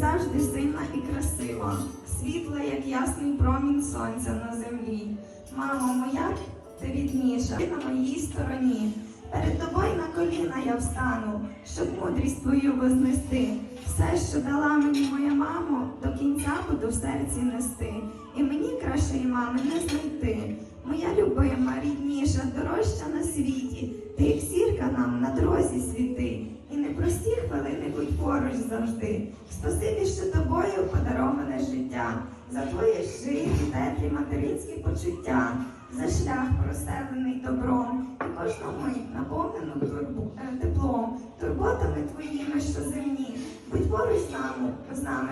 Завжди сильна і красива, світла, як ясний промінь сонця на землі. Мамо моя, ти відніша, ти на моїй стороні. Перед тобою на коліна я встану, щоб мудрість твою вознести. Все, що дала мені моя мамо, до кінця буду в серці нести. І мені кращої мами не знайти. Моя любима, рідніша, дорожча на світі. Ти як зірка нам на дорозі світи. І непрості хвилини будь поруч завжди. Спасибі, що тобою подароване життя, за твої щирі, теплі материнські почуття, за шлях проселений добром, і кожну мить наповнену турбу, е, теплом, турботами твоїми, що земні. Будь поруч з нами, з нами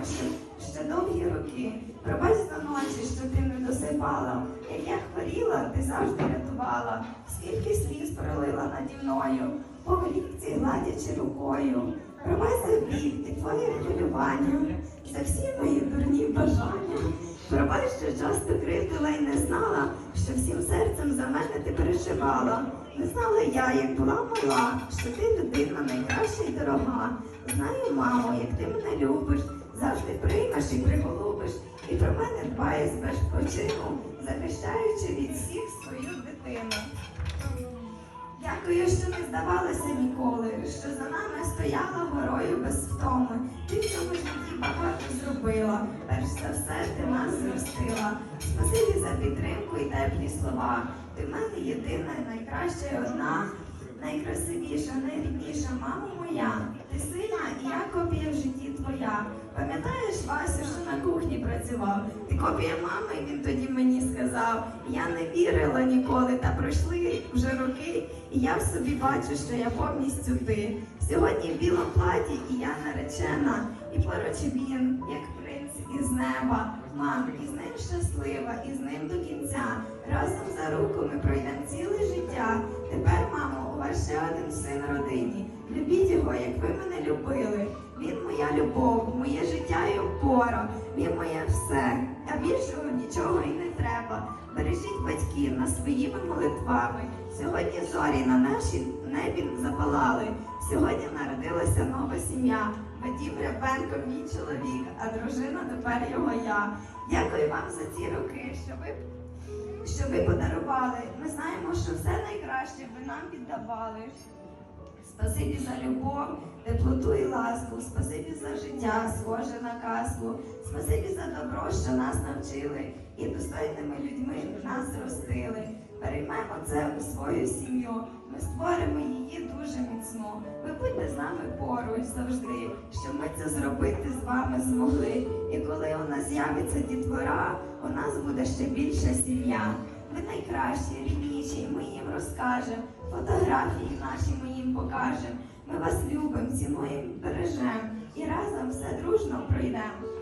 ще, довгі роки. Пробач за ночі, що ти не досипала. Як я хворіла, ти завжди рятувала. Скільки сліз пролила наді мною, по голівці гладячи рукою. Пробач за біль і твоє хвилювання, за всі мої дурні бажання. Пробач, що часто кривдила і не знала, що всім серцем за мене ти переживала. Не знала я, як була мала, що ти людина найкраща і дорога. Знаю, мамо, як ти мене любиш, завжди приймеш і приголубиш, і про мене дбаєш без почину, захищаючи від всіх свою дитину. Дякую, що не здавалася ніколи, що за нами стояла горою без втоми. Ти в цьому житті багато зробила. Перш за все, ти нас зростила. Спасибі за підтримку і теплі слова. Ти в мене єдина найкраща і одна, найкрасивіша, найрідніша мама моя. Ти сильна і я копія в житті твоя. Пам'ятаєш, Вася, що працював? Ти копія мами, він тоді мені сказав. Я не вірила ніколи, та пройшли вже роки, і я в собі бачу, що я повністю ти. Сьогодні в білому платі, і я наречена, і поруч він, як принц із неба. Мам, і з ним щаслива, і з ним до кінця. Разом за руку ми пройдемо ціле життя. Тепер, мамо, у вас ще один син в родині. Як ви мене любили. Він моя любов, моє життя і опора, він моє все. А більшого нічого і не треба. Бережіть батьків на своїми молитвами. Сьогодні зорі на нашій небі запалали. Сьогодні народилася нова сім'я. Вадім Рябенко, мій чоловік, а дружина тепер його я. Дякую вам за ці роки, що ви, що ви подарували. Ми знаємо, що все найкраще ви нам віддавали. Спасибі за любов, теплоту і ласку, спасибі за життя, схоже на казку, спасибі за добро, що нас навчили, і достойними людьми нас зростили. Переймемо це у свою сім'ю. Ми створимо її дуже міцно. Ви будьте з нами поруч завжди, щоб ми це зробити з вами змогли. І коли у нас з'явиться дітвора, у нас буде ще більша сім'я. Ви найкращі, рідніші, ми їм розкажемо. Фотографії наші ми їм покажемо. Ми вас любимо, цінуємо, бережемо і разом все дружно пройдемо.